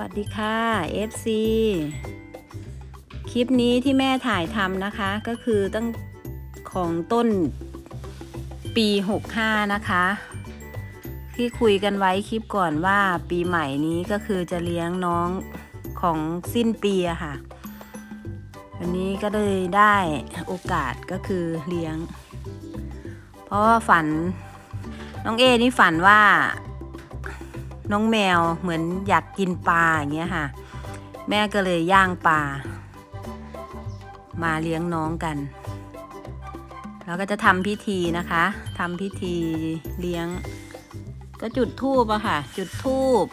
วัสดีค่ะ FC คลิปนี้ที่แม่ถ่ายทำนะคะ ก็คือตั้งของต้นปี 65 นะคะ ที่คุยกันไว้คลิปก่อนว่าปีใหม่นี้ก็คือจะเลี้ยงน้องของสิ้นปีอะค่ะ วันนี้ก็เลยได้โอกาสก็คือเลี้ยง เพราะว่าฝันน้องเอนี่ฝันว่า น้องแมวเหมือนอยากกินปลาอย่างเงี้ยค่ะ แม่ก็เลยย่างปลามาเลี้ยงน้องกันแล้วก็จะทำพิธีนะคะทำพิธีเลี้ยง ก็จุดธูปอะค่ะ จุดธูป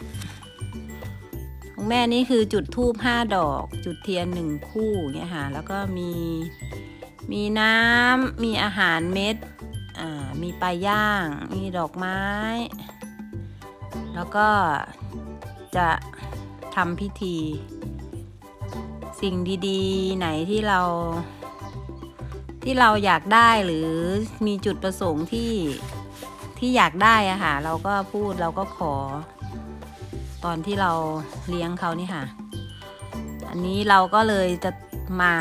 ของแม่นี่คือจุดธูปห้าดอก จุดเทียนหนึ่งคู่เงี้ยค่ะ แล้วก็มีมีน้ำมีอาหารเม็ด อ่า มีปลาย่าง มีดอกไม้ แล้วก็จะทำพิธี สิ่งดีๆ ไหนที่เรา ที่เราอยากได้หรือมีจุดประสงค์ที่ที่อยากได้อะค่ะ เราก็พูดเราก็ขอ ตอนที่เราเลี้ยงเขานี่ค่ะ อันนี้เราก็เลยจะมา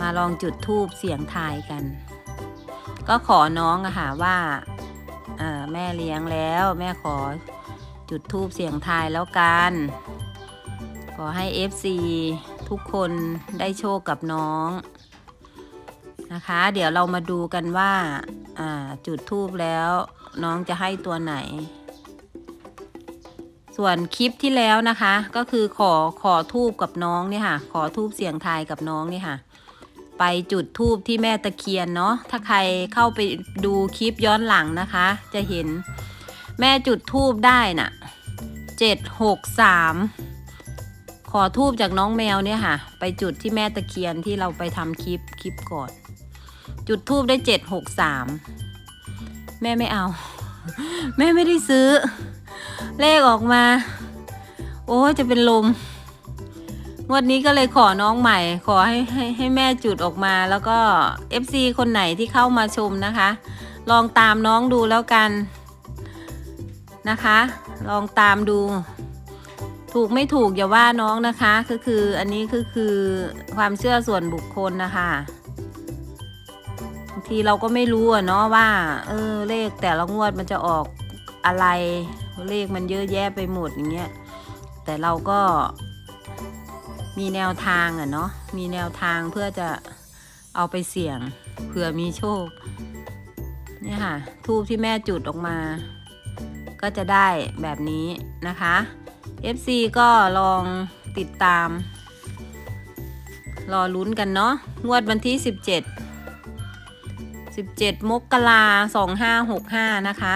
มาลองจุดทูบเสียงทายกัน ก็ขอน้องอะค่ะว่า แม่เลี้ยงแล้ว แม่ขอจุดทูบเสียงทายแล้วกัน ขอให้ FC ทุกคนได้โชคกับน้องนะคะ เดี๋ยวเรามาดูกันว่าอ่าจุดทูบแล้วน้องจะให้ตัวไหน ส่วนคลิปที่แล้วนะคะ ก็คือขอขอทูบกับน้องเนี่ยค่ะ ขอทูบเสียงทายกับน้องเนี่ยค่ะ ไปจุดทูบที่แม่ตะเคียนเนาะถ้าใครเข้าไปดูคลิปย้อนหลังนะคะ จะเห็นแม่จุดทูบได้น่ะเจ็ดหกสามขอทูบจากน้องแมวเนี่ยค่ะ ไปจุดที่แม่ตะเคียนที่เราไปทำคลิปคลิปก่อน จุดทูบได้เจ็ดหกสามแม่ไม่เอา แม่ไม่ได้ซื้อ เลขออกมา โอ้จะเป็นลม งวดนี้ก็เลยขอน้องใหม่ ขอให้ให้ให้แม่จุดออกมา แล้วก็ FC คนไหนที่เข้ามาชมนะคะ ลองตามน้องดูแล้วกันนะคะ ลองตามดู ถูกไม่ถูกอย่าว่าน้องนะคะก็คืออันนี้ก็คือความเชื่อส่วนบุคคลนะคะบางทีเราก็ไม่รู้อะเนาะว่า เออเลขแต่ละงวดมันจะออกอะไรเลขมันเยอะแยะไปหมดอย่างเงี้ยแต่เราก็ มีแนวทางอะเนาะมีแนวทางเพื่อจะเอาไปเสี่ยงเผื่อมีโชคเนี่ยค่ะทูบที่แม่จุดออกมา ก็จะได้แบบนี้นะคะ FC ก็ลองติดตาม รอลุ้นกันเนาะงวดวันที่ 17 17 มกรา2565นะคะ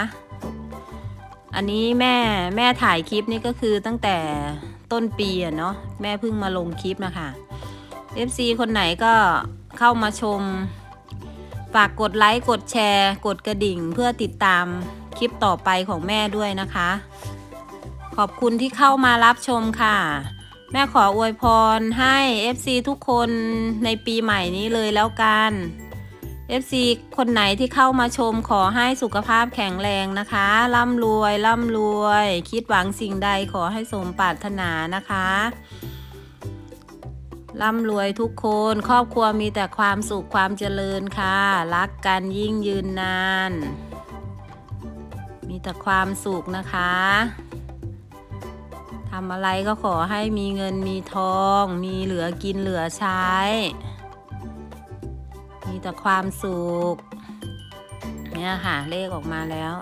อันนี้แม่แม่ถ่ายคลิปนี้ก็คือตั้งแต่ ต้นปีอะเนาะแม่เพิ่งมาลงคลิปนะคะ FC คนไหนก็เข้ามาชม ฝากกดไลค์กดแชร์ กดกระดิ่งเพื่อติดตามคลิปต่อไปของแม่ด้วยนะคะ ขอบคุณที่เข้ามารับชมค่ะ แม่ขออวยพรให้ FC ทุกคนในปีใหม่นี้เลยแล้วกัน FC คนไหนที่เข้ามาชมขอให้สุขภาพแข็งแรงนะคะ ร่ำรวยร่ำรวย คิดหวังสิ่งใดขอให้สมปรารถนานะคะร่ำรวยทุกคนครอบครัวมีแต่ความสุขความเจริญค่ะ รักกันยิ่งยืนนาน มีแต่ความสุขนะคะทำอะไรก็ขอให้มีเงินมีทอง มีเหลือกินเหลือใช้ แต่ความสุข เนี่ยค่ะ เลขออกมาแล้ว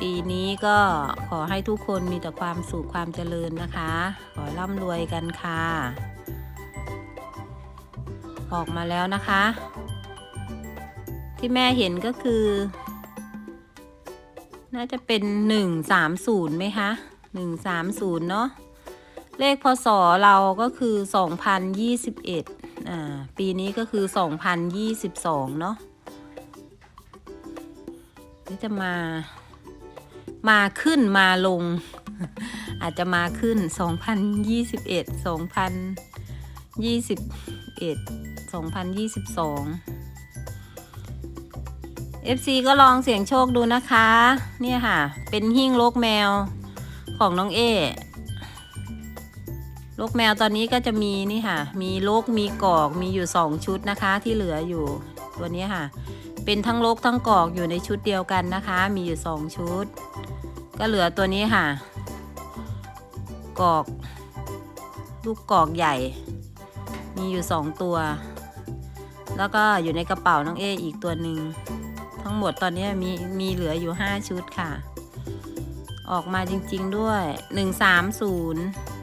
ปีนี้ก็ขอให้ทุกคนมีแต่ความสุขความเจริญนะคะ ขอร่ำรวยกันค่ะ ออกมาแล้วนะคะ ที่แม่เห็นก็คือ น่าจะเป็นหนึ่งสามศูนย์ไหมคะหนึ่งสามศูนย์เนาะ เลขพศเราก็คือสองพันยี่สิบเอ็ดอ่า ปีนี้ก็คือสองพันยี่สิบสองเนาะนี่จะมา มาขึ้นมาลง อาจจะมาขึ้น 2021 2021 2022 FC ก็ลองเสี่ยงโชคดูนะคะ เนี่ยค่ะ เป็นหิ้งโลกแมวของน้องเอ ลูกแมวตอนนี้ก็จะมีนี่ค่ะ มีโลกมีกอกมีอยู่สองชุดนะคะที่เหลืออยู่ตัวนี้ค่ะ เป็นทั้งโลกทั้งกอกอยู่ในชุดเดียวกันนะคะ มีอยู่สองชุด ก็เหลือตัวนี้ค่ะ กอก ลูกกอกใหญ่ มีอยู่สองตัว แล้วก็อยู่ในกระเป๋าน้องเออีกตัวหนึ่งทั้งหมดตอนนี้มีมีเหลืออยู่ 5 ชุดค่ะ ออกมาจริง ๆด้วย 130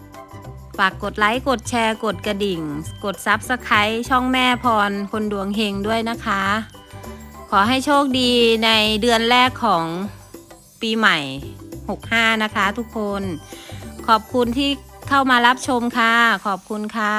ฝากกดไลค์ กดแชร์ กดกระดิ่ง กดซับสไครต์ช่องแม่พร คนดวงเฮงด้วยนะคะ ขอให้โชคดีในเดือนแรกของปีใหม่ 65 นะคะทุกคน ขอบคุณที่เข้ามารับชมค่ะ ขอบคุณค่ะ